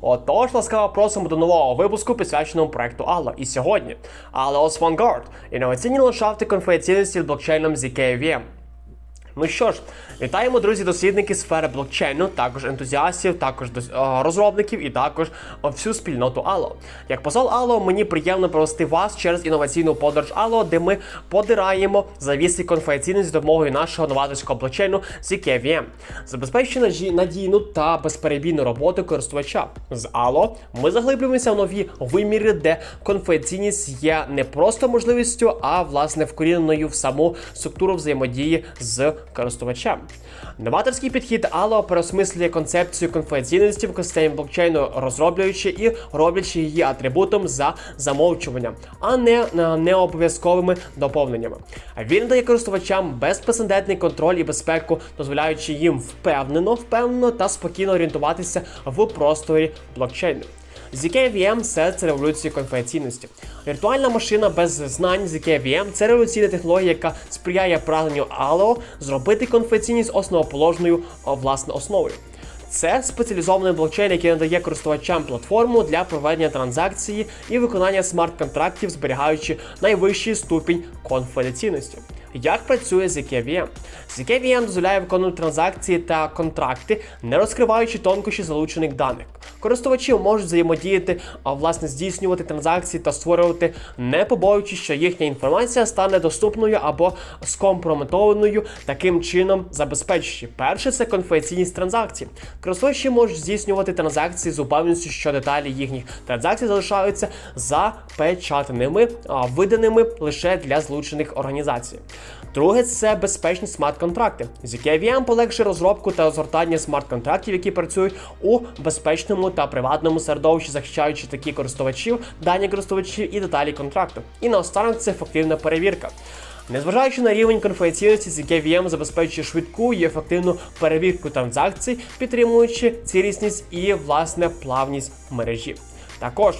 Отож, ласкаво просимо до нового випуску, присвяченого проекту Allo. І сьогодні Allos Vanguard – інноваційні ландшафти конфіденційності в блокчейном ZKVM. Ну що ж, вітаємо, друзі, дослідники сфери блокчейну, також ентузіастів, також розробників і також всю спільноту Allo. Як посол Allo, мені приємно провести вас через інноваційну подорож Allo, де ми подираємо завіси конфіденційності з допомогою нашого новаторського блокчейну ZKVM. Забезпечуючи наді- надійну та безперебійну роботу користувача. З Allo ми заглиблюємося в нові виміри, де конфіденційність є не просто можливістю, а власне вкоріненою в саму структуру взаємодії з користувачем. Новаторський підхід Allo переосмислює концепцію конфіденційності в екосистемі блокчейну, розроблюючи і роблячи її атрибутом за замовчуванням, а не е, необов'язковими доповненнями. Він дає користувачам безпрецедентний контроль і безпеку, дозволяючи їм впевнено, впевнено та спокійно орієнтуватися в просторі блокчейну. ZKVM – серце революції конфіденційності. Віртуальна машина без знань ZKVM – це революційна технологія, яка сприяє прагненню Allo зробити конфіденційність основоположною власне основою. Це спеціалізований блокчейн, який надає користувачам платформу для проведення транзакції і виконання смарт-контрактів, зберігаючи найвищий ступінь конфіденційності. Як працює ZKVM? ZKVM дозволяє виконувати транзакції та контракти, не розкриваючи тонкощі залучених даних. Користувачі можуть взаємодіяти, а власне здійснювати транзакції та створювати, не побоюючись, що їхня інформація стане доступною або скомпрометованою, таким чином забезпечуючи. Перше це конфіденційність транзакцій. Користувачі можуть здійснювати транзакції з упевненістю, що деталі їхніх транзакцій залишаються запечатаними, виданими лише для злучених організацій. Друге це безпечні смарт-контракти. ZKVM полегшує розробку та розгортання смарт-контрактів, які працюють у безпечному та приватному середовищі, захищаючи такі користувачів, дані користувачів і деталі контракту. І наостанок це ефективна перевірка. Незважаючи на рівень конфіденційності, ZKVM забезпечує швидку і ефективну перевірку транзакцій, підтримуючи цілісність і власне плавність мережі. Також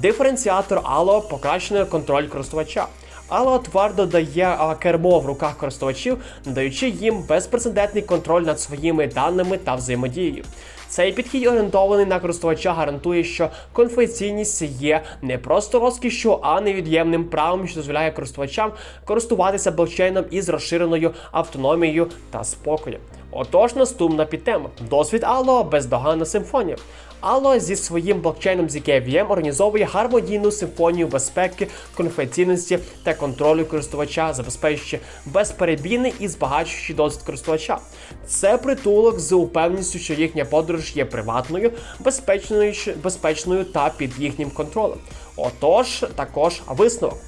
диференціатор Allo покращений контроль користувача. Allo твердо дає кермо в руках користувачів, надаючи їм безпрецедентний контроль над своїми даними та взаємодією. Цей підхід орієнтований на користувача гарантує, що конфіденційність є не просто розкішшю, а невід'ємним правом, що дозволяє користувачам користуватися блокчейном із розширеною автономією та спокоєм. Отож, наступна підтема. Досвід Allo – бездоганна симфонія. Allo зі своїм блокчейном ZKVM організовує гармонійну симфонію безпеки, конфіденційності та контролю користувача, забезпечуючи безперебійний і збагачуючий досвід користувача. Це притулок з упевненістю, що їхня подорож є приватною, безпечною, безпечною та під їхнім контролем. Отож, також висновок.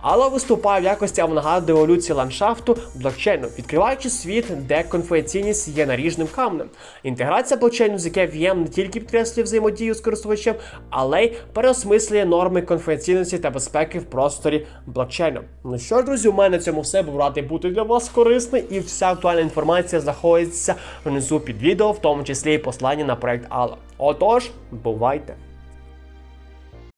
Алла виступає в якості авангарду еволюції ландшафту блокчейну, відкриваючи світ, де конфіденційність є наріжним камнем. Інтеграція блокчейну з ZKVM не тільки підкреслює взаємодію з користувачем, але й переосмислює норми конфіденційності та безпеки в просторі блокчейну. Ну що ж, друзі, у мене на цьому все був радий бути для вас корисний, і вся актуальна інформація знаходиться внизу під відео, в тому числі і послання на проект Алла. Отож, бувайте!